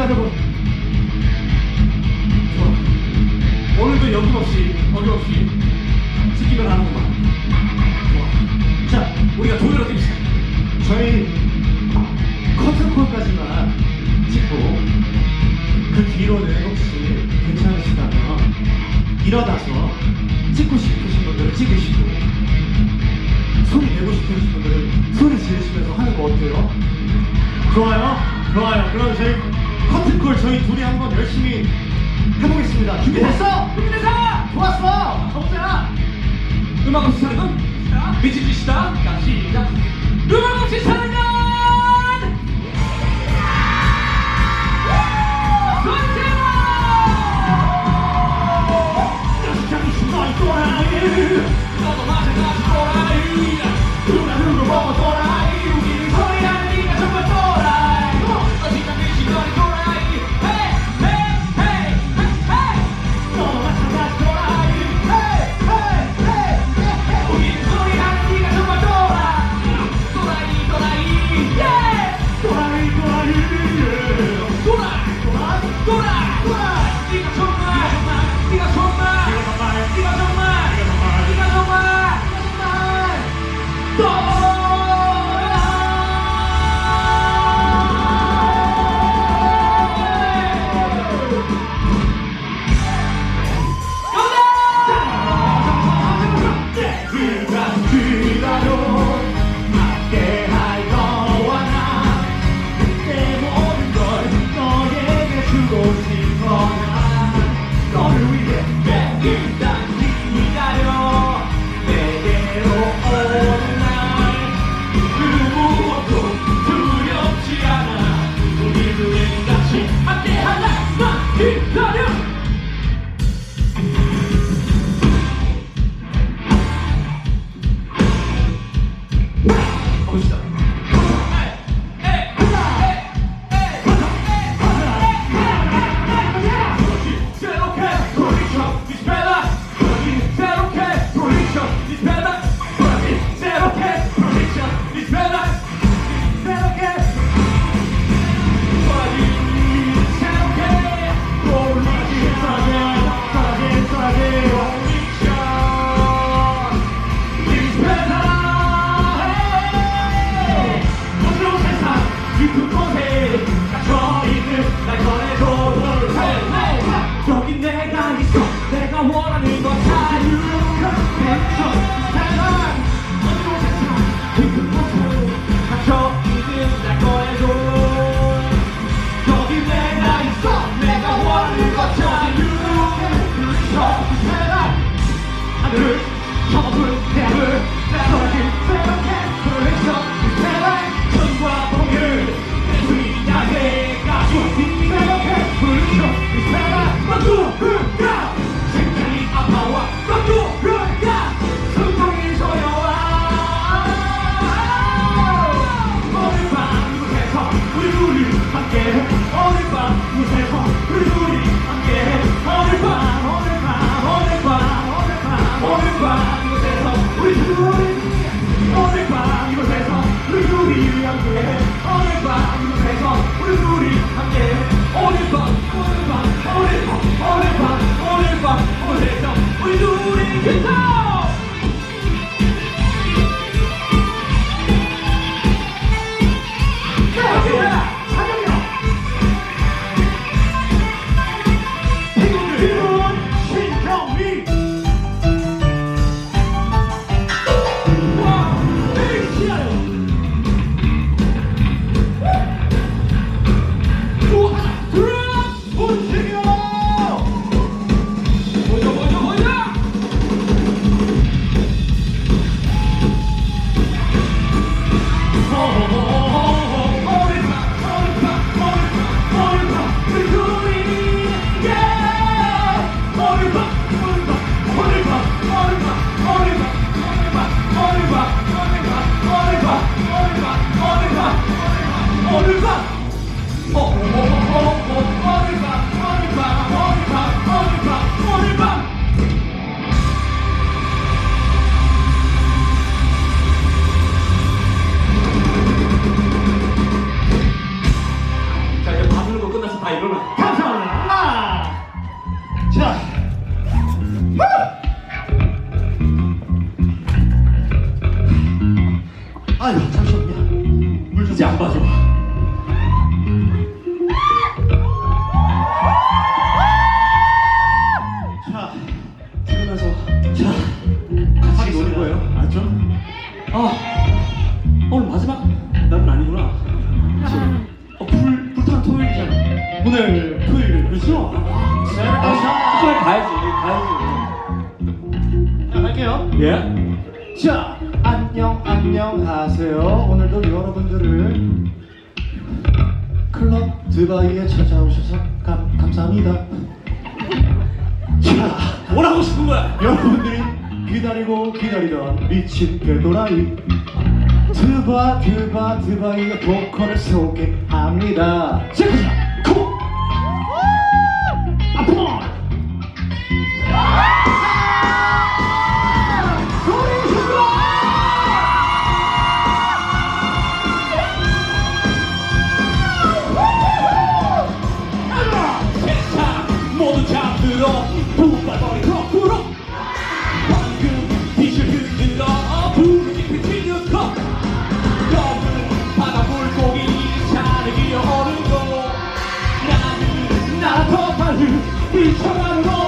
하나 되고 좋아. 오늘도 여김없이 어김없이 찍기만 하는구만 좋아. 자 우리가 도열을 띄웁시다 저희 커튼콜까지만 찍고 그 뒤로는 혹시 괜찮으시다면 일어나서 찍고 싶으신 분들은 찍으시고 소리 내고 싶으신 분들은 소리 지르시면서 하는 거 어때요? 좋아요? 좋아요. 그럼 저희 커튼콜 저희 둘이 한번 열심히 해보겠습니다. 준비됐어? 준비됐어! 좋았어! 가보자! 음악 없이 사는 건 미친 짓이다. 자, 시작. 음악 없이 사는 건 너도 마찬가지 또라이. 누가 누구 보고 또라이. 뭘까? 어, 자, 이제 봐주는 끝나서 다 일어나. 감사합니다. 하나. 자. 오늘 토요일 그렇죠? 아, 그래 가야지 가야지 자, 갈게요 예? 자 안녕 안녕하세요 오늘도 여러분들을 클럽 드바이에 찾아오셔서 감, 감사합니다 자 뭐라고 싶은 거야? 여러분들이 기다리고 기다리던 미친 개도라이 드바 드바 드바이의 보컬을 소개합니다 체크샷 이 천안으로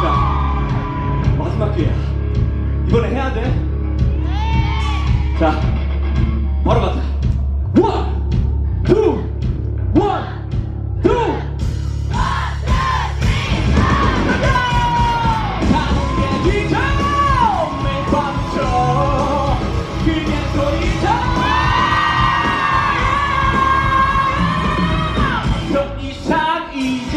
자, 마지막 기회야. 이번에 해야 돼. 네. 자, 바로 가자. 원, 투, 원, 투. 네. 다섯 개 뒤져, 매일 밤쳐. 그냥 소리쳐. 더 이상 이제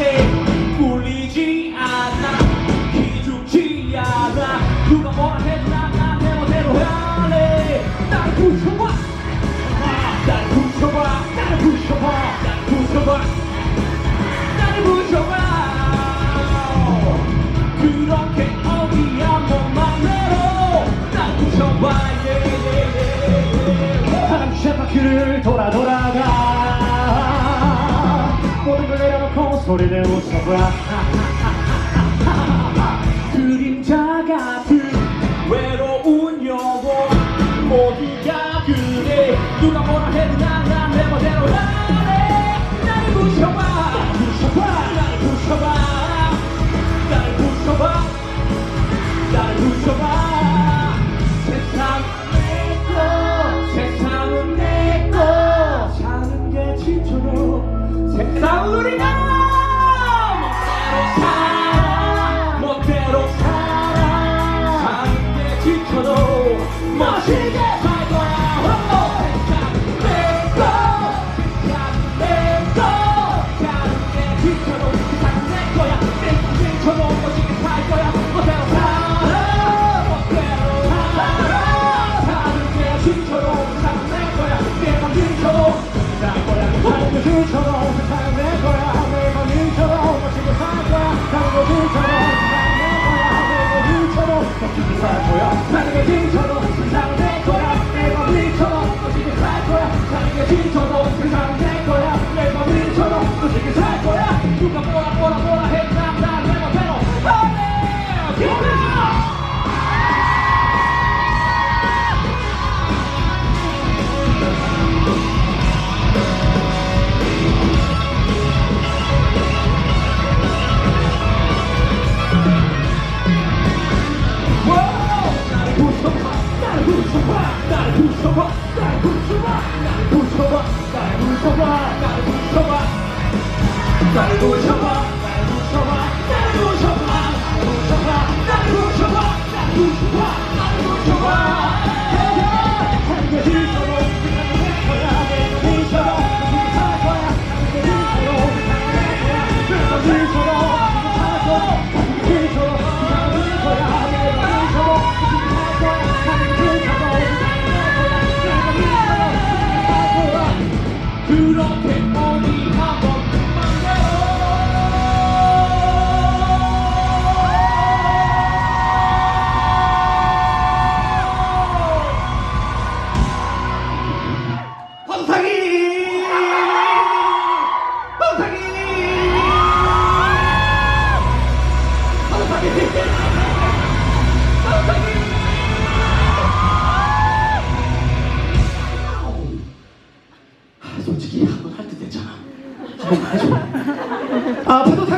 소리를 웃어봐. 그림자 같은 그 외로운 영혼. 모기가 그래. 누가 뭐라 해도 난내 멋대로 하래 나를 부셔봐. 부셔봐. 나를 부셔봐. 나를 부셔봐. 나를 부셔봐. 세상 내꺼. 세상은 내꺼. 작은 게 진짜로. 세상 우리 나 괜찮아. 아 파도 타.